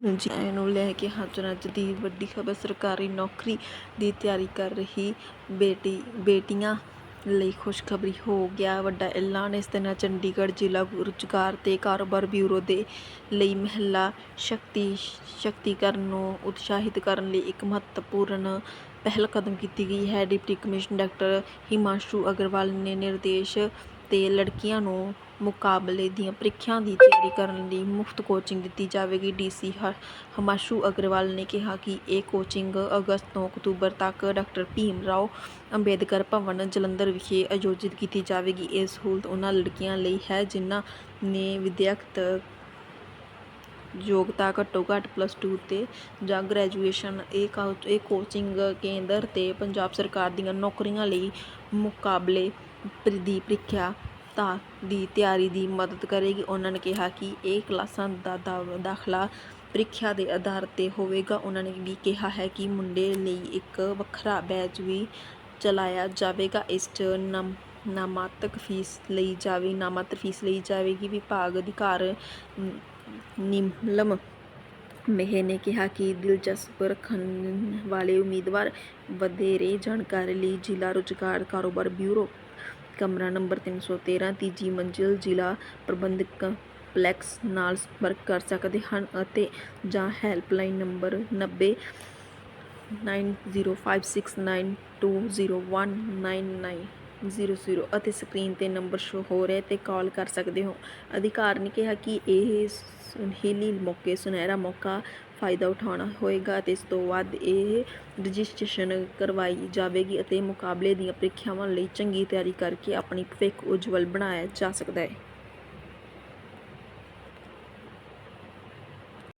ਜੀ ਨੂੰ ਲੈ ਕੇ ਹਾਜ਼ਰ ਅੱਜ ਦੀ ਵੱਡੀ ਖਬਰ ਸਰਕਾਰੀ ਨੌਕਰੀ ਦੀ ਤਿਆਰੀ ਕਰ ਰਹੀ ਬੇਟੀ, ਬੇਟੀਆਂ ਲਈ ਖੁਸ਼ਖਬਰੀ ਹੋ ਗਿਆ। ਵੱਡਾ ਐਲਾਨ, ਇਸ ਦਿਨ ਚੰਡੀਗੜ੍ਹ ਜ਼ਿਲ੍ਹਾ ਰੁਜ਼ਗਾਰ ਤੇ ਕਾਰੋਬਾਰ ਬਿਊਰੋ ਦੇ ਲਈ ਮਹਿਲਾ ਸ਼ਕਤੀ, ਸ਼ਕਤੀਕਰਨ ਨੂੰ ਉਤਸ਼ਾਹਿਤ ਕਰਨ ਲਈ ਇੱਕ ਮਹੱਤਵਪੂਰਨ ਪਹਿਲ ਕਦਮ ਕੀਤੀ ਗਈ ਹੈ। Deputy commissioner doctor Himanshu Agarwal ਨੇ ਨਿਰਦੇਸ਼ ਅਤੇ ਲੜਕੀਆਂ ਨੂੰ ਮੁਕਾਬਲੇ ਦੀਆਂ ਪ੍ਰੀਖਿਆ ਦੀ ਤਿਆਰੀ ਕਰਨ ਲਈ ਮੁਫਤ ਕੋਚਿੰਗ ਦਿੱਤੀ ਜਾਵੇਗੀ। ਡੀਸੀ ਹਿਮਾਂਸ਼ੂ ਅਗਰਵਾਲ ਨੇ ਕਿਹਾ ਕਿ ਇਹ ਕੋਚਿੰਗ ਅਗਸਤ ਤੋਂ ਅਕਤੂਬਰ ਤੱਕ ਡਾਕਟਰ ਭੀਮ ਰਾਓ ਅੰਬੇਦਕਰ ਭਵਨ ਜਲੰਧਰ ਵਿਖੇ ਆਯੋਜਿਤ ਕੀਤੀ ਜਾਵੇਗੀ। ਇਹ ਸਹੂਲਤ ਉਹਨਾਂ ਲੜਕੀਆਂ ਲਈ ਹੈ ਜਿਨ੍ਹਾਂ ਨੇ ਵਿਦਿਅਕ ਯੋਗਤਾ ਘੱਟੋ ਘੱਟ ਪਲੱਸ ਟੂ ਤੇ ਜਾਂ ਗ੍ਰੈਜੂਏਸ਼ਨ ਇਹ ਕਾ ਇਹ ਕੋਚਿੰਗ ਕੇਂਦਰ ਅਤੇ ਪੰਜਾਬ ਸਰਕਾਰ ਦੀਆਂ ਨੌਕਰੀਆਂ ਲਈ ਮੁਕਾਬਲੇ ਪ੍ਰ- ਦੀ ਪ੍ਰੀਖਿਆ ਤਾਂ ਦੀ ਤਿਆਰੀ ਦੀ ਮਦਦ ਕਰੇਗੀ। ਉਹਨਾਂ ਨੇ ਕਿਹਾ ਕਿ ਇਹ ਕਲਾਸਾਂ ਦਾ ਦਾ- ਦਾਖਲਾ ਪ੍ਰੀਖਿਆ ਦੇ ਆਧਾਰ ਤੇ ਹੋਵੇਗਾ। ਉਹਨਾਂ ਨੇ ਵੀ ਕਿਹਾ ਹੈ ਕਿ ਮੁੰਡੇ ਲਈ ਇੱਕ ਵੱਖਰਾ ਬੈਚ ਵੀ ਚਲਾਇਆ ਜਾਵੇਗਾ। ਇਸ 'ਚ ਨਮ ਨਾਮਾਤਕ ਫੀਸ ਲਈ ਜਾਵੇ ਨਾਮਾਤਰ ਫੀਸ ਲਈ ਜਾਵੇਗੀ। ਵਿਭਾਗ ਅਧਿਕਾਰ ਨ- ਨਿਮਲਮ ਮੇਹ ਨੇ ਕਿਹਾ ਕਿ ਦਿਲਚਸਪ ਰੱਖਣ ਵਾਲੇ ਉਮੀਦਵਾਰ ਵਧੇਰੇ ਜਾਣਕਾਰੀ ਲਈ ਜ਼ਿਲ੍ਹਾ ਰੁਜ਼ਗਾਰ ਕਾਰੋਬਾਰ ਬਿਊਰੋ। ਕਮਰਾ ਨੰਬਰ 313 ਤੀਜੀ ਮੰਜ਼ਿਲ ਜ਼ਿਲ੍ਹਾ ਪ੍ਰਬੰਧਕ ਕੰਪਲੈਕਸ ਨਾਲ ਸੰਪਰਕ ਕਰ ਸਕਦੇ ਹਨ ਅਤੇ ਜਾਂ ਹੈਲਪਲਾਈਨ ਨੰਬਰ 90 905692019900 ਅਤੇ ਸਕਰੀਨ ਤੇ ਨੰਬਰ ਸ਼ੋ ਹੋ ਰਿਹਾ ਤੇ ਕਾਲ ਕਰ ਸਕਦੇ ਹੋ। ਅਧਿਕਾਰ ਨੇ ਕਿਹਾ ਕਿ ਇਹ ਸੁਨਹਿਲੀ ਮੌਕੇ, ਸੁਨਹਿਰਾ ਮੌਕਾ ਫਾਇਦਾ ਉਠਾਉਣਾ ਹੋਏਗਾ ਅਤੇ ਇਸ ਤੋਂ ਬਾਅਦ ਇਹ ਰਜਿਸਟ੍ਰੇਸ਼ਨ ਕਰਵਾਈ ਜਾਵੇਗੀ ਅਤੇ ਮੁਕਾਬਲੇ ਦੀਆਂ ਪ੍ਰੀਖਿਆਵਾਂ ਲਈ ਚੰਗੀ ਤਿਆਰੀ ਕਰਕੇ ਆਪਣੀ ਭਵਿੱਖ ਉਜਵਲ ਬਣਾਇਆ ਜਾ ਸਕਦਾ ਹੈ।